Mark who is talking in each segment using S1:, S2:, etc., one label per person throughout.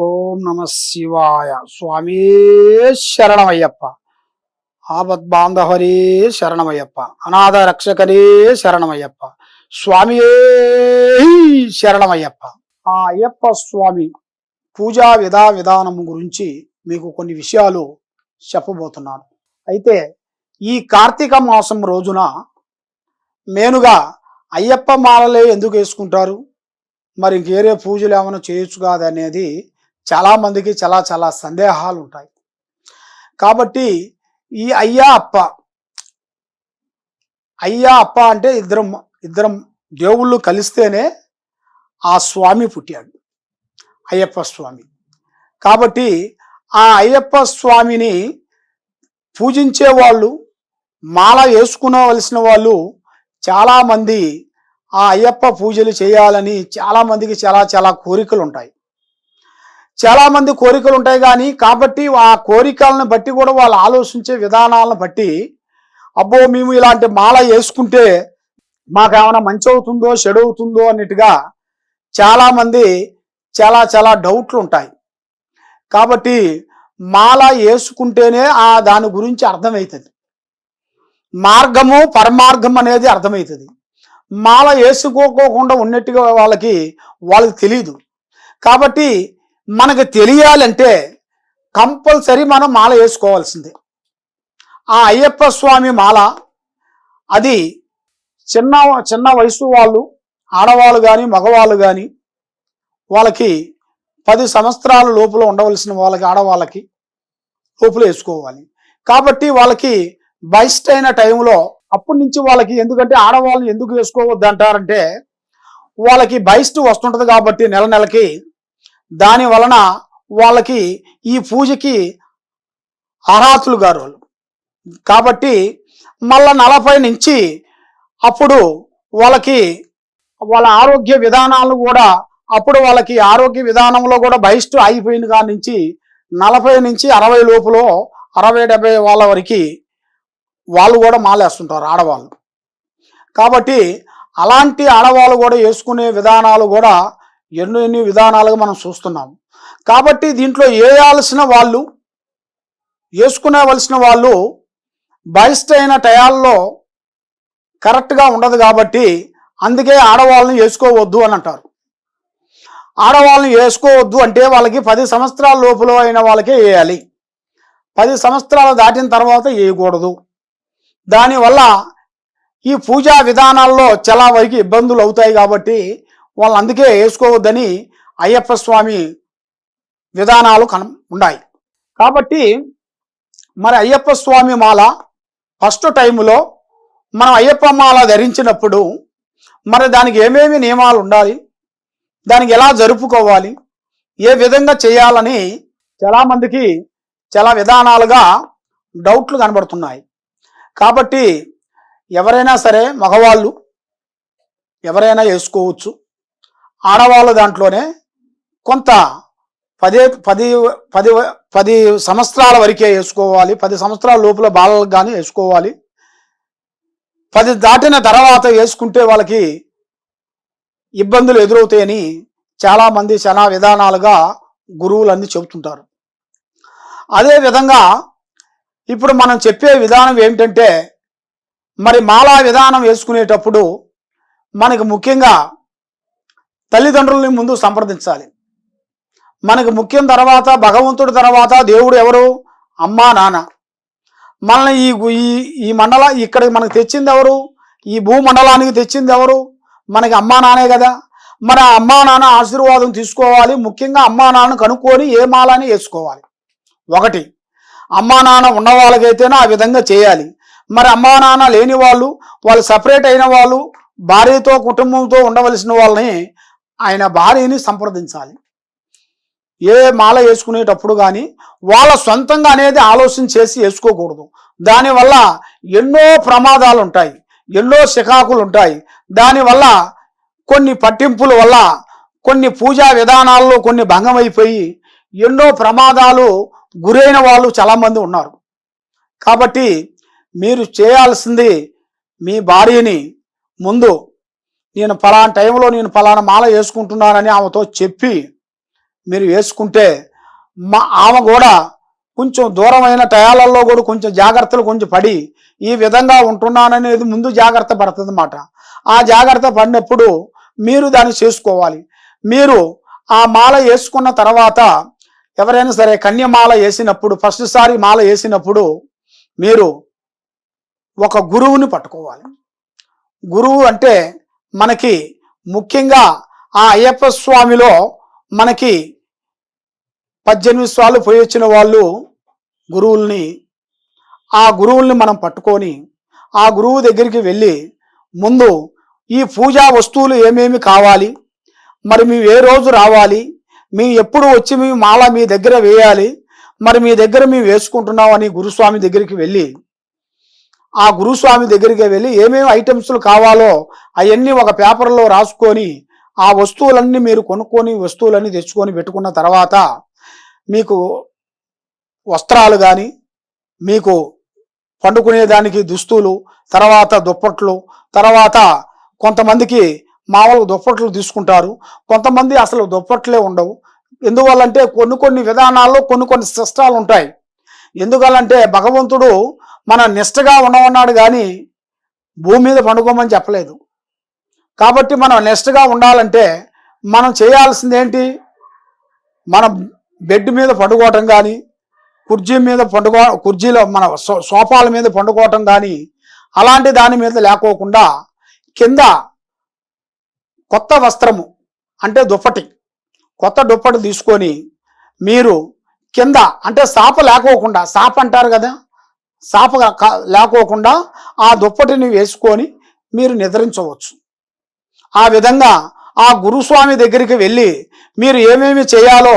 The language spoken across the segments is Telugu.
S1: ఓం నమ శివాయ. స్వామి శరణమయ్యప్ప. ఆపద్బాంధవరే శరణమయ్యప్ప. అనాథ రక్షకరే శరణమయ్యప్ప. స్వామి శరణమయ్యప్ప. ఆ అయ్యప్ప స్వామి పూజా విధా విధానం గురించి మీకు కొన్ని విషయాలు చెప్పబోతున్నాను. అయితే ఈ కార్తీక మాసం రోజున మేనుగా అయ్యప్ప మాలలే ఎందుకు వేసుకుంటారు? మరి వేరే పూజలు ఏమైనా చేయొచ్చు కాదనేది చాలా మందికి చాలా చాలా సందేహాలు ఉంటాయి కాబట్టి ఈ అయ్యా అప్ప అయ్యా అప్ప అంటే ఇద్దరం ఇద్దరం దేవుళ్ళు కలిస్తేనే ఆ స్వామి పుట్టాడు అయ్యప్ప స్వామి. కాబట్టి ఆ అయ్యప్ప స్వామిని పూజించే వాళ్ళు మాల వేసుకునవలసిన వాళ్ళు చాలామంది ఆ అయ్యప్ప పూజలు చేయాలని చాలామందికి చాలా చాలా కోరికలు ఉంటాయి చాలా మంది కోరికలు ఉంటాయి కానీ కాబట్టి ఆ కోరికలను బట్టి కూడా వాళ్ళు ఆలోచించే విధానాలను బట్టి అబ్బో మేము ఇలాంటి మాల వేసుకుంటే మాకేమైనా మంచి అవుతుందో చెడు అవుతుందో అన్నట్టుగా చాలా మంది చాలా చాలా డౌట్లు ఉంటాయి. కాబట్టి మాల వేసుకుంటేనే ఆ దాని గురించి అర్థమవుతుంది. మార్గము పరమార్గం అనేది అర్థమవుతుంది. మాల వేసుకోకోకుండా ఉన్నట్టుగా వాళ్ళకి వాళ్ళకి తెలియదు కాబట్టి మనకు తెలియాలంటే కంపల్సరీ మనం మాల వేసుకోవాల్సిందే. ఆ అయ్యప్ప స్వామి మాల అది చిన్న చిన్న వయసు వాళ్ళు ఆడవాళ్ళు కానీ మగవాళ్ళు కానీ వాళ్ళకి పది సంవత్సరాల లోపల ఉండవలసిన వాళ్ళకి ఆడవాళ్ళకి లోపల వేసుకోవాలి. కాబట్టి వాళ్ళకి బయస్ట్ అయిన టైంలో అప్పటి నుంచి వాళ్ళకి ఎందుకంటే ఆడవాళ్ళని ఎందుకు వేసుకోవద్దు అంటారంటే వాళ్ళకి బైస్ట్ వస్తుంటుంది కాబట్టి నెల నెలకి దాని వలన వాళ్ళకి ఈ పూజకి అర్హతలు గారు. వాళ్ళు కాబట్టి మళ్ళా నలభై నుంచి అప్పుడు వాళ్ళకి వాళ్ళ ఆరోగ్య విధానాలు కూడా అప్పుడు వాళ్ళకి ఆరోగ్య విధానంలో కూడా బహిష్టు అయిపోయిన కాడి నుంచి నలభై నుంచి అరవై లోపులో అరవై డెబ్బై వాళ్ళ వరకు వాళ్ళు కూడా మాలేస్తుంటారు ఆడవాళ్ళు. కాబట్టి అలాంటి ఆడవాళ్ళు కూడా వేసుకునే విధానాలు కూడా ఎన్నో ఎన్ని విధానాలుగా మనం చూస్తున్నాం. కాబట్టి దీంట్లో వేయాల్సిన వాళ్ళు వేసుకునేవలసిన వాళ్ళు బహిష్ట అయిన టయాల్లో కరెక్ట్గా ఉండదు కాబట్టి అందుకే ఆడవాళ్ళని వేసుకోవద్దు అని అంటారు. ఆడవాళ్ళని వేసుకోవద్దు అంటే వాళ్ళకి పది సంవత్సరాల లోపల అయిన వాళ్ళకే వేయాలి పది సంవత్సరాలు దాటిన తర్వాత వేయకూడదు దానివల్ల ఈ పూజా విధానాల్లో చాలా వరకు ఇబ్బందులు అవుతాయి కాబట్టి వాళ్ళు అందుకే వేసుకోవద్దని అయ్యప్ప స్వామి విధానాలు కన ఉన్నాయి కాబట్టి మరి అయ్యప్ప స్వామి మాల ఫస్ట్ టైంలో మనం అయ్యప్ప మాల ధరించినప్పుడు మరి దానికి ఏమేమి నియమాలు ఉండాలి? దానికి ఎలా జరుపుకోవాలి? ఏ విధంగా చేయాలని చాలామందికి చాలా విధానాలుగా డౌట్లు కనబడుతున్నాయి. కాబట్టి ఎవరైనా సరే మగవాళ్ళు ఎవరైనా వేసుకోవచ్చు. ఆడవాళ్ళ దాంట్లోనే కొంత పదే పది పది పది సంవత్సరాల వరకే వేసుకోవాలి పది సంవత్సరాల లోపల బాలలకు కానీ వేసుకోవాలి. పది దాటిన తర్వాత వేసుకుంటే వాళ్ళకి ఇబ్బందులు ఎదురవుతాయని చాలామంది చాలా విధానాలుగా గురువులన్నీ చెబుతుంటారు. అదేవిధంగా ఇప్పుడు మనం చెప్పే విధానం ఏమిటంటే మరి మాలా విధానం వేసుకునేటప్పుడు మనకు ముఖ్యంగా తల్లిదండ్రుల్ని ముందు సంప్రదించాలి. మనకు ముఖ్యం తర్వాత భగవంతుడి తర్వాత దేవుడు ఎవరు? అమ్మా నాన్న. మనల్ని ఈ ఈ ఈ మండల ఇక్కడ మనకు తెచ్చింది ఎవరు? ఈ భూమండలానికి తెచ్చింది ఎవరు? మనకి అమ్మా నానే కదా. మన అమ్మా నాన్న ఆశీర్వాదం తీసుకోవాలి. ముఖ్యంగా అమ్మా నాన్న కనుక్కొని ఏ మాలని వేసుకోవాలి. ఒకటి అమ్మా నాన్న ఉన్న వాళ్ళకైతేనే ఆ విధంగా చేయాలి. మరి అమ్మా నాన్న లేని వాళ్ళు వాళ్ళు సపరేట్ అయిన వాళ్ళు భార్యతో కుటుంబంతో ఉండవలసిన వాళ్ళని ఆయన భార్యని సంప్రదించాలి. ఏ మాల వేసుకునేటప్పుడు కానీ వాళ్ళ సొంతంగా అనేది ఆలోచన చేసి వేసుకోకూడదు. దానివల్ల ఎన్నో ప్రమాదాలు ఉంటాయి ఎన్నో శికాకులు ఉంటాయి. దానివల్ల కొన్ని పట్టింపుల వల్ల కొన్ని పూజా విధానాల్లో కొన్ని భంగమైపోయి ఎన్నో ప్రమాదాలు గురైన వాళ్ళు చాలామంది ఉన్నారు. కాబట్టి మీరు చేయాల్సింది మీ భార్యని ముందు నేను ఫలానా టైంలో నేను ఫలానా మాల వేసుకుంటున్నానని ఆమెతో చెప్పి మీరు వేసుకుంటే మా ఆమె కూడా కొంచెం దూరమైన టయాలలో కూడా కొంచెం జాగ్రత్తలు కొంచెం పడి ఈ విధంగా ఉంటున్నాననేది ముందు జాగ్రత్త పడుతుంది అన్నమాట ఆ జాగ్రత్త పడినప్పుడు మీరు దాన్ని చేసుకోవాలి. మీరు ఆ మాల వేసుకున్న తర్వాత ఎవరైనా సరే కన్యమాల వేసినప్పుడు ఫస్ట్ సారి మాల వేసినప్పుడు మీరు ఒక గురువుని పట్టుకోవాలి. గురువు అంటే మనకి ముఖ్యంగా ఆ అయ్యప్ప స్వామిలో మనకి పద్దెనిమిది సార్లు పోయి వచ్చిన వాళ్ళు గురువుల్ని ఆ గురువుల్ని మనం పట్టుకొని ఆ గురువు దగ్గరికి వెళ్ళి ముందు ఈ పూజా వస్తువులు ఏమేమి కావాలి మరి మేము ఏ రోజు రావాలి మేము ఎప్పుడు వచ్చి మేము మాల మీ దగ్గర వేయాలి మరి మీ దగ్గర మేము వేసుకుంటున్నాం అని గురుస్వామి దగ్గరికి వెళ్ళి ఆ గురుస్వామి దగ్గరికి వెళ్ళి ఏమేమి ఐటమ్స్లు కావాలో అవన్నీ ఒక పేపర్లో రాసుకొని ఆ వస్తువులన్నీ మీరు కొనుక్కొని వస్తువులన్నీ తెచ్చుకొని పెట్టుకున్న తర్వాత మీకు వస్త్రాలు కానీ మీకు పండుకునేదానికి దుస్తులు తర్వాత దుప్పట్లు తర్వాత కొంతమందికి మామూలు దుప్పట్లు తీసుకుంటారు. కొంతమంది అసలు దుప్పట్లే ఉండవు. ఎందువల్లంటే కొన్ని కొన్ని విధానాల్లో కొన్ని కొన్ని సిస్టాలు ఉంటాయి ఎందువల్లంటే భగవంతుడు మన నిష్టగా ఉండమన్నాడు కానీ భూమి మీద పండుకోమని చెప్పలేదు. కాబట్టి మనం నిష్టగా ఉండాలంటే మనం చేయాల్సింది ఏంటి? మనం బెడ్ మీద పండుకోవటం కానీ కుర్జీ మీద పండుకో కుర్జీలో మన సో- సోఫాల మీద పండుకోవటం కానీ అలాంటి దాని మీద లేకోకుండా కింద కొత్త వస్త్రము అంటే దుప్పటి కొత్త దుప్పటి తీసుకొని మీరు కింద అంటే సాప లేకోకుండా సాప అంటారు కదా? శాప లేకోకుండా ఆ దుప్పటిని వేసుకొని మీరు నిద్రించవచ్చు. ఆ విధంగా ఆ గురుస్వామి దగ్గరికి వెళ్ళి మీరు ఏమేమి చేయాలో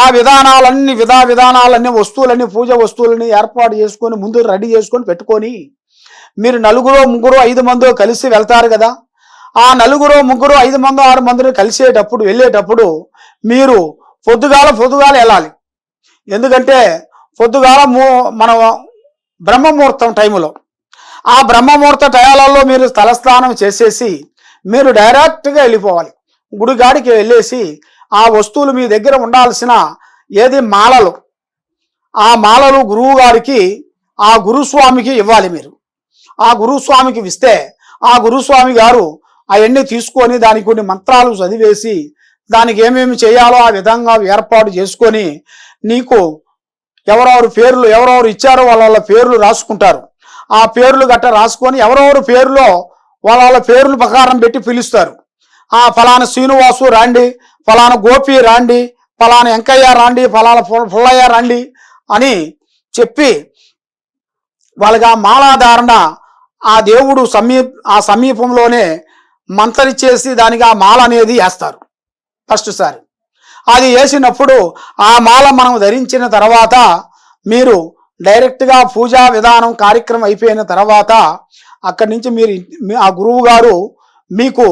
S1: ఆ విధానాలన్నీ విధా విధానాలన్నీ వస్తువులన్నీ పూజ వస్తువులని ఏర్పాటు చేసుకొని ముందు రెడీ చేసుకొని పెట్టుకొని మీరు నలుగురు ముగ్గురు ఐదు మందో కలిసి వెళ్తారు కదా. ఆ నలుగురు ముగ్గురు ఐదు మందో ఆరు మందిని కలిసేటప్పుడు వెళ్ళేటప్పుడు మీరు పొద్దుగాల పొద్దుగాల వెళ్ళాలి. ఎందుకంటే పొద్దుగాల మనం బ్రహ్మముహూర్తం టైములో. ఆ బ్రహ్మముహూర్త టయాలలో మీరు తలస్నానం చేసేసి మీరు డైరెక్ట్గా వెళ్ళిపోవాలి. గుడిగాడికి వెళ్ళేసి ఆ వస్తువులు మీ దగ్గర ఉండాల్సిన ఏది? మాలలు. ఆ మాలలు గురువు గారికి ఆ గురుస్వామికి ఇవ్వాలి మీరు. ఆ గురుస్వామికి ఇస్తే ఆ గురుస్వామి గారు అవన్నీ తీసుకొని దానికి కొన్ని మంత్రాలు చదివేసి దానికి ఏమేమి చేయాలో ఆ విధంగా ఏర్పాటు చేసుకొని నీకు ఎవరెవరు పేర్లు ఎవరెవరు ఇచ్చారో వాళ్ళ వాళ్ళ పేర్లు రాసుకుంటారు. ఆ పేర్లు గట్ట రాసుకొని ఎవరెవరు పేరులో వాళ్ళ వాళ్ళ పేర్లు ప్రకారం పెట్టి పిలుస్తారు. ఆ ఫలానా శ్రీనివాసు రాండి ఫలానా గోపి రాండి ఫలానా వెంకయ్య రాండి ఫలానా పుల్లయ్య రాండి అని చెప్పి వాళ్ళకి ఆ మాలాధారణ ఆ దేవుడు సమీప ఆ సమీపంలోనే మంతరిచేసి దానికి ఆ మాల అనేది వేస్తారు. ఫస్ట్ సారి. అది వేసినప్పుడు ఆ మాల మనం ధరించిన తర్వాత మీరు డైరెక్ట్గా పూజా విధానం కార్యక్రమం అయిపోయిన తర్వాత అక్కడి నుంచి మీరు ఆ గురువు గారు మీకు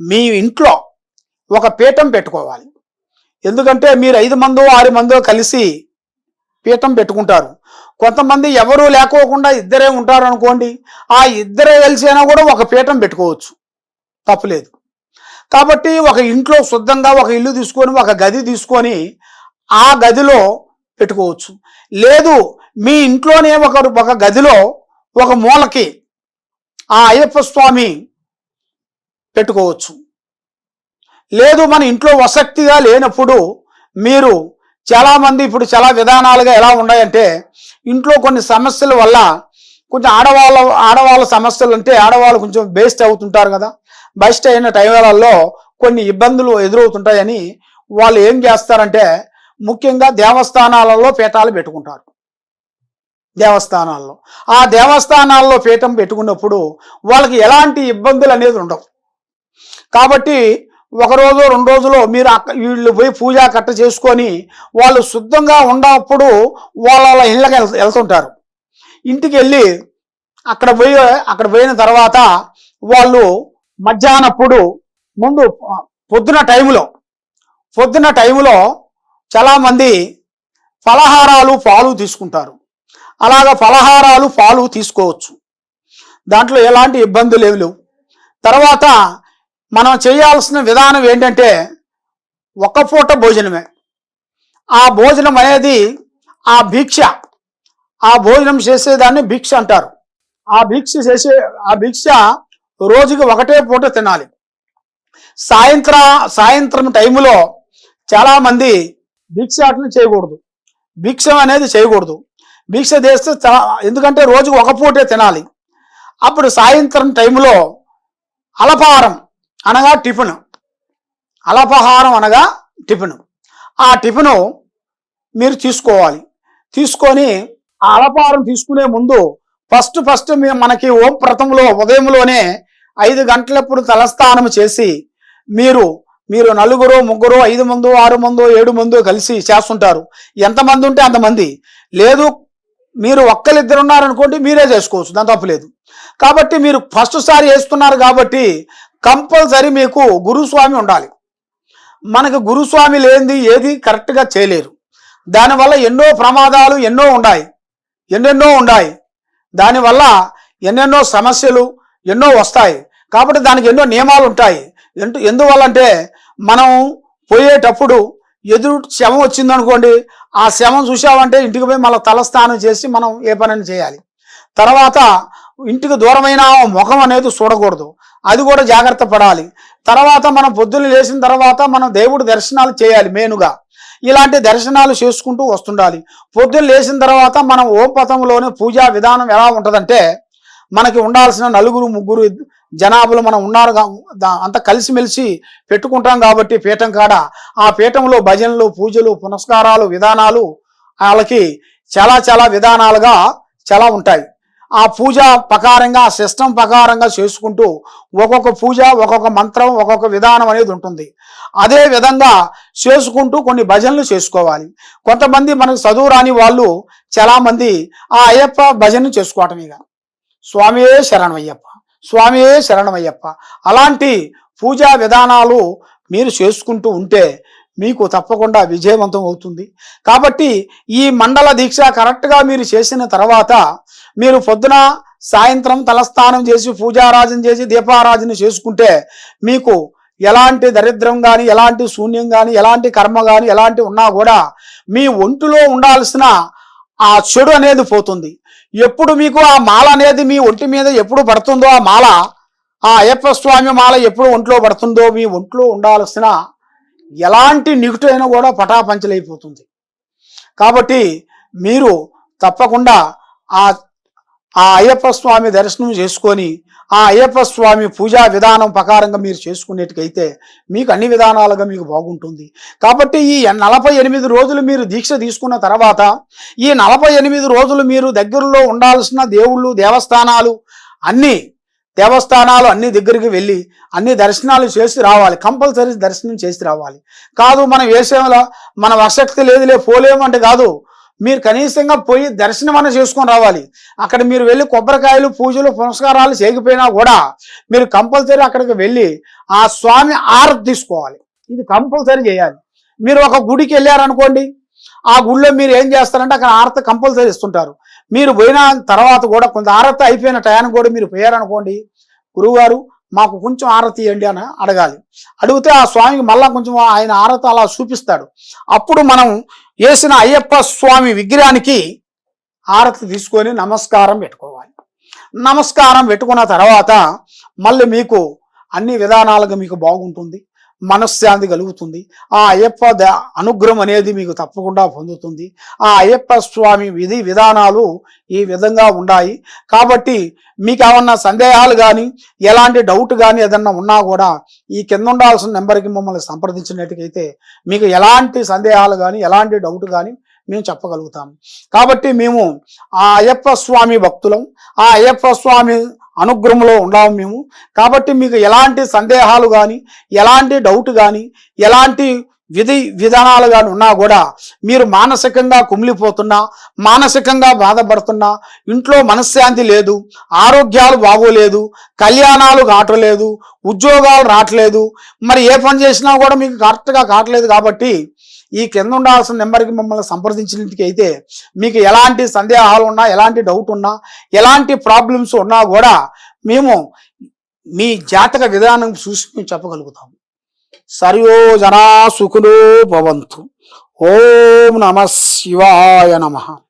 S1: మీ ఇంట్లో ఒక పీఠం పెట్టుకోవాలి. ఎందుకంటే మీరు ఐదు మందో ఆరు మందో కలిసి పీఠం పెట్టుకుంటారు. కొంతమంది ఎవరూ లేకోకుండా ఇద్దరే ఉంటారు అనుకోండి ఆ ఇద్దరే కలిసి అయినా కూడా ఒక పీఠం పెట్టుకోవచ్చు. తప్పులేదు కాబట్టి ఒక ఇంట్లో శుద్ధంగా ఒక ఇల్లు తీసుకొని ఒక గది తీసుకొని ఆ గదిలో పెట్టుకోవచ్చు. లేదు మీ ఇంట్లోనే ఒక ఒక గదిలో ఒక మూలకి ఆ అయ్యప్ప స్వామి పెట్టుకోవచ్చు. లేదు మన ఇంట్లో వసక్తిగా లేనప్పుడు మీరు చాలామంది ఇప్పుడు చాలా విధానాలుగా ఎలా ఉన్నాయంటే ఇంట్లో కొన్ని సమస్యల వల్ల కొంచెం ఆడవాళ్ళ ఆడవాళ్ళ సమస్యలు అంటే ఆడవాళ్ళు కొంచెం బేస్ట్ అవుతుంటారు కదా. బెస్ట్ అయిన టైంలలో కొన్ని ఇబ్బందులు ఎదురవుతుంటాయని వాళ్ళు ఏం చేస్తారంటే ముఖ్యంగా దేవస్థానాలలో పీఠాలు పెట్టుకుంటారు. దేవస్థానాల్లో. ఆ దేవస్థానాల్లో పీఠం పెట్టుకున్నప్పుడు వాళ్ళకి ఎలాంటి ఇబ్బందులు అనేది ఉండవు. కాబట్టి ఒకరోజు రెండు రోజులో మీరు అక్క వీళ్ళు పోయి పూజా కట్ట చేసుకొని వాళ్ళు శుద్ధంగా ఉన్నప్పుడు వాళ్ళ వాళ్ళ ఇళ్ళకి వెళ్తుంటారు. ఇంటికి వెళ్ళి అక్కడ పోయి అక్కడ పోయిన తర్వాత వాళ్ళు మధ్యాహ్నప్పుడు ముందు పొద్దున టైంలో పొద్దున టైంలో చాలామంది ఫలహారాలు పాలు తీసుకుంటారు. అలాగ ఫలహారాలు పాలు తీసుకోవచ్చు. దాంట్లో ఎలాంటి ఇబ్బందులు ఏమి లేవు. తర్వాత మనం చేయాల్సిన విధానం ఏంటంటే ఒక పూట భోజనమే. ఆ భోజనం అనేది ఆ భిక్ష ఆ భోజనం చేసేదాన్ని భిక్ష అంటారు. ఆ భిక్ష చేసే ఆ భిక్ష రోజుకి ఒకటే పూట తినాలి. సాయంత్ర సాయంత్రం టైంలో చాలామంది భిక్ష భిక్షాటన చేయకూడదు. భిక్షం అనేది చేయకూడదు. భిక్ష చేస్తే ఎందుకంటే రోజుకు ఒక పూటే తినాలి. అప్పుడు సాయంత్రం టైంలో అలపహారం అనగా టిఫిన్. అలపహారం అనగా టిఫిన్. ఆ టిఫిన్ మీరు తీసుకోవాలి. తీసుకొని ఆ అలపహారం తీసుకునే ముందు ఫస్ట్ ఫస్ట్ మనకి ఓం ప్రథంలో ఉదయంలోనే ఐదు గంటలప్పుడు తలస్థానం చేసి మీరు మీరు నలుగురు ముగ్గురు ఐదు మంది ఆరు మంది ఏడు మంది కలిసి చేస్తుంటారు. ఎంతమంది ఉంటే అంతమంది లేదు మీరు ఒక్కరిద్దరు ఉన్నారనుకోండి మీరే చేసుకోవచ్చు దాని తప్పలేదు కాబట్టి మీరు ఫస్ట్ సారి వేస్తున్నారు కాబట్టి కంపల్సరీ మీకు గురుస్వామి ఉండాలి. మనకు గురుస్వామి లేనిది ఏది కరెక్ట్గా చేయలేరు. దానివల్ల ఎన్నో ప్రమాదాలు ఎన్నో ఉన్నాయి. ఎన్నెన్నో ఉన్నాయి. దానివల్ల ఎన్నెన్నో సమస్యలు ఎన్నో వస్తాయి. కాబట్టి దానికి ఎన్నో నియమాలు ఉంటాయి. ఎందు ఎందువల్ల అంటే మనం పోయేటప్పుడు ఎదురు శవం వచ్చిందనుకోండి ఆ శవం చూసామంటే ఇంటికి పోయి మళ్ళీ తలస్నానం చేసి మనం ఏ పనిని చేయాలి. తర్వాత ఇంటికి దూరమైన ముఖం అనేది చూడకూడదు. అది కూడా జాగ్రత్త పడాలి. తర్వాత మనం పొద్దున్న లేచిన తర్వాత మనం దేవుడి దర్శనాలు చేయాలి మెయిన్గా. ఇలాంటి దర్శనాలు చేసుకుంటూ వస్తుండాలి. పొద్దున్న లేచిన తర్వాత మనం ఓం పథంలోనే పూజా విధానం ఎలా ఉంటుందంటే మనకి ఉండాల్సిన నలుగురు ముగ్గురు జనాభాలు మనం ఉన్నారు అంత అంతా కలిసిమెలిసి పెట్టుకుంటాం కాబట్టి పీఠం కాడ. ఆ పీఠంలో భజనలు పూజలు పునస్కారాలు విధానాలు వాళ్ళకి చాలా చాలా విధానాలుగా చాలా ఉంటాయి. ఆ పూజ ప్రకారంగా ఆ సిస్టమ్ ప్రకారంగా చేసుకుంటూ ఒక్కొక్క పూజ ఒక్కొక్క మంత్రం ఒక్కొక్క విధానం అనేది ఉంటుంది. అదే విధంగా చేసుకుంటూ కొన్ని భజనలు చేసుకోవాలి. కొంతమంది మనకు చదువు రాని వాళ్ళు చాలామంది ఆ అయ్యప్ప భజన చేసుకోవటం ఇక. స్వామియే శరణమయ్యప్ప స్వామియే శరణమయ్యప్ప అలాంటి పూజా విధానాలు మీరు చేసుకుంటూ ఉంటే మీకు తప్పకుండా విజయవంతం అవుతుంది. కాబట్టి ఈ మండల దీక్ష కరెక్ట్గా మీరు చేసిన తర్వాత మీరు పొద్దున సాయంత్రం తలస్నానం చేసి పూజారాజన చేసి దీపారాజన చేసుకుంటే మీకు ఎలాంటి దరిద్రం కానీ ఎలాంటి శూన్యం కానీ ఎలాంటి కర్మ కానీ ఎలాంటి ఉన్నా కూడా మీ ఒంటిలో ఉండాల్సిన ఆ చెడు అనేది పోతుంది. ఎప్పుడు మీకు ఆ మాల అనేది మీ ఒంటి మీద ఎప్పుడు పడుతుందో ఆ మాల ఆ అయ్యప్ప స్వామి మాల ఎప్పుడు ఒంట్లో పడుతుందో మీ ఒంట్లో ఉండాల్సిన ఎలాంటి నిగుటు అయినా కూడా పటాపంచలైపోతుంది. కాబట్టి మీరు తప్పకుండా ఆ ఆ అయ్యప్ప స్వామి దర్శనం చేసుకొని ఆ అయ్యప్ప స్వామి పూజా విధానం ప్రకారంగా మీరు చేసుకునేటికైతే మీకు అన్ని విధానాలుగా మీకు బాగుంటుంది. కాబట్టి ఈ నలభై ఎనిమిది రోజులు మీరు దీక్ష తీసుకున్న తర్వాత ఈ నలభై ఎనిమిది రోజులు మీరు దగ్గరలో ఉండాల్సిన దేవుళ్ళు దేవస్థానాలు అన్నీ దేవస్థానాలు అన్ని దగ్గరికి వెళ్ళి అన్ని దర్శనాలు చేసి రావాలి. కంపల్సరీ దర్శనం చేసి రావాలి. కాదు మనం వేసేలా మన వశక్తి లేదులే పోలేము అంటే కాదు. మీరు కనీసంగా పోయి దర్శనం అన్న చేసుకొని రావాలి. అక్కడ మీరు వెళ్ళి కొబ్బరికాయలు పూజలు పునస్కారాలు చేయకపోయినా కూడా మీరు కంపల్సరీ అక్కడికి వెళ్ళి ఆ స్వామి ఆరతి తీసుకోవాలి. ఇది కంపల్సరీ చేయాలి. మీరు ఒక గుడికి వెళ్ళారనుకోండి ఆ గుడిలో మీరు ఏం చేస్తారంటే అక్కడ ఆరత కంపల్సరీ ఇస్తుంటారు. మీరు పోయిన తర్వాత కూడా కొంత ఆరత అయిపోయిన టయానికి కూడా మీరు పోయారనుకోండి గురువుగారు మాకు కొంచెం ఆరతి ఇవ్వండి అని అడగాలి. అడిగితే ఆ స్వామికి మళ్ళా కొంచెం ఆయన ఆరతి అలా చూపిస్తాడు. అప్పుడు మనం వేసిన అయ్యప్ప స్వామి విగ్రహానికి ఆరతి తీసుకొని నమస్కారం పెట్టుకోవాలి. నమస్కారం పెట్టుకున్న తర్వాత మళ్ళీ మీకు అన్ని విధానాలుగా మీకు బాగుంటుంది. మనశ్శాంతి కలుగుతుంది. ఆ అయ్యప్ప ద అనుగ్రహం అనేది మీకు తప్పకుండా పొందుతుంది. ఆ అయ్యప్ప స్వామి విధి విధానాలు ఈ విధంగా ఉన్నాయి. కాబట్టి మీకు ఏమన్నా సందేహాలు కానీ ఎలాంటి డౌట్ కానీ ఏదన్నా ఉన్నా కూడా ఈ కింద ఉండాల్సిన నెంబర్కి మమ్మల్ని సంప్రదించినట్టుకైతే మీకు ఎలాంటి సందేహాలు కానీ ఎలాంటి డౌట్ కానీ మేము చెప్పగలుగుతాం. కాబట్టి మేము ఆ అయ్యప్ప స్వామి భక్తులం. ఆ అయ్యప్ప స్వామి అనుగ్రహంలో ఉన్నాము మేము. కాబట్టి మీకు ఎలాంటి సందేహాలు కానీ ఎలాంటి డౌట్ కానీ ఎలాంటి విధి విధానాలు కానీ ఉన్నా కూడా మీరు మానసికంగా కుమిలిపోతున్నా మానసికంగా బాధపడుతున్నా ఇంట్లో మనశ్శాంతి లేదు ఆరోగ్యాలు బాగోలేదు కళ్యాణాలు కావట్లేదు ఉద్యోగాలు రావట్లేదు మరి ఏ పని చేసినా కూడా మీకు కరెక్ట్గా కావట్లేదు కాబట్టి ఈ కింద ఉండాల్సిన నెంబర్కి మమ్మల్ని సంప్రదించినట్టుకి అయితే మీకు ఎలాంటి సందేహాలు ఉన్నా ఎలాంటి డౌట్ ఉన్నా ఎలాంటి ప్రాబ్లమ్స్ ఉన్నా కూడా మేము మీ జాతక విధానం చూసి మేము చెప్పగలుగుతాము సర్వో జనా సుఖులు భవంతు. ఓం నమ శివాయ నమ.